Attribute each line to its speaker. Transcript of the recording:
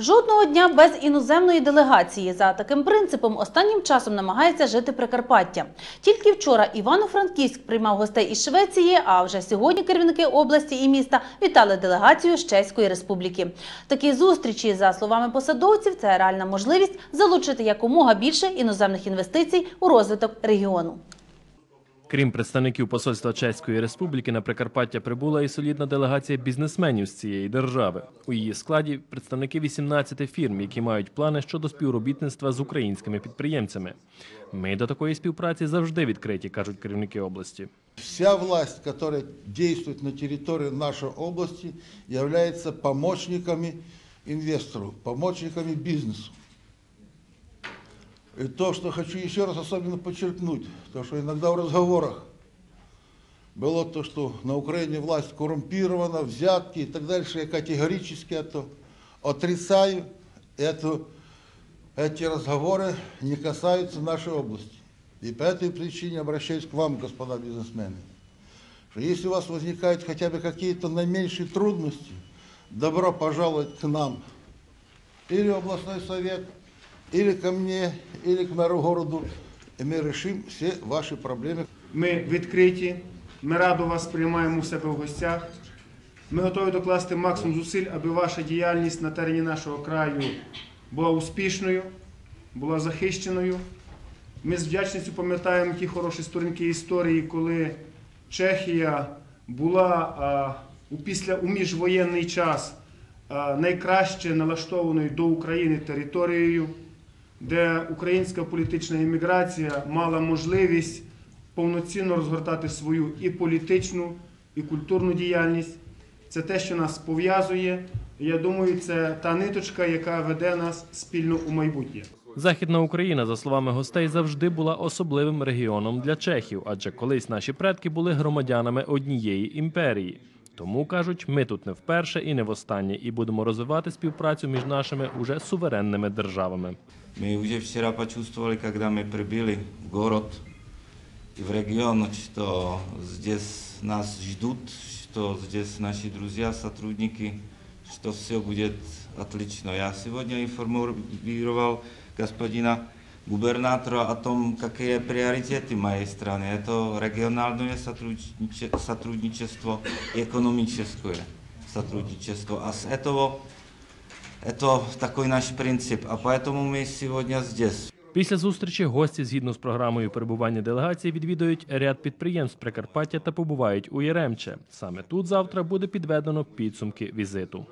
Speaker 1: Жодного дня без іноземної делегації. За таким принципом останнім часом намагається жити Прикарпаття. Тільки вчора Івано-Франківськ приймав гостей із Швеції, а вже сьогодні керівники області і міста вітали делегацію з Чеської Республіки. Такі зустрічі, за словами посадовців, це реальна можливість залучити якомога більше іноземних інвестицій у розвиток регіону.
Speaker 2: Крім представників посольства Чеської Республіки на Прикарпаття прибула і солідна делегація бізнесменів з цієї держави. У її складі представники 18 фірм, які мають плани щодо співробітництва з українськими підприємцями. Ми до такої співпраці завжди відкриті, кажуть керівники області.
Speaker 3: Вся власть, которая действует на территории нашей области, является помощниками инвестору, помощниками бизнесу. И то, что хочу еще раз особенно подчеркнуть, то, что иногда в разговорах было то, что на Украине власть коррумпирована, взятки и так дальше, я категорически это отрицаю. Это, эти разговоры не касаются нашей области. И по этой причине обращаюсь к вам, господа бизнесмены, что если у вас возникают хотя бы какие-то наименьшие трудности, добро пожаловать к нам. Или в областной совет, или ко мне, или к мэру городу, и мы решим все ваши проблемы.
Speaker 4: Ми відкриті, ми радо вас приймаємо у себе в гостях. Ми готові докласти максимум зусиль, аби ваша діяльність на терені нашого краю була успішною, була захищеною. Ми з вдячністю пам'ятаємо ті хороші сторінки історії, коли Чехія була а, у після у міжвоєнний час а, найкраще налаштованою до України територією, де українська політична імміграція мала можливість повноцінно розгортати свою і політичну, і культурну діяльність. Це те, що нас пов'язує. Я думаю, це та ниточка, яка веде нас спільно у майбутнє.
Speaker 2: Західна Україна, за словами гостей, завжди була особливим регіоном для чехів, адже колись наші предки були громадянами однієї імперії. Тому кажуть, ми тут не вперше і не востаннє, і будемо розвивати співпрацю між нашими уже суверенними державами.
Speaker 5: Мы уже вчера почувствовали, когда мы прибыли в город и в регион, что здесь нас ждут, что здесь наши друзья, сотрудники, что все будет отлично. Я сегодня информировал господина губернатора о том, какие приоритеты моей страны. Это региональное сотрудниче- сотрудничество, экономическое сотрудничество. А с этого это такой наш принцип, а поэтому мы сегодня здесь.
Speaker 2: Після зустрічі гості, згідно з програмою перебування делегації, відвідують ряд підприємств Прикарпаття та побувають у Яремче. Саме тут завтра буде підведено підсумки візиту.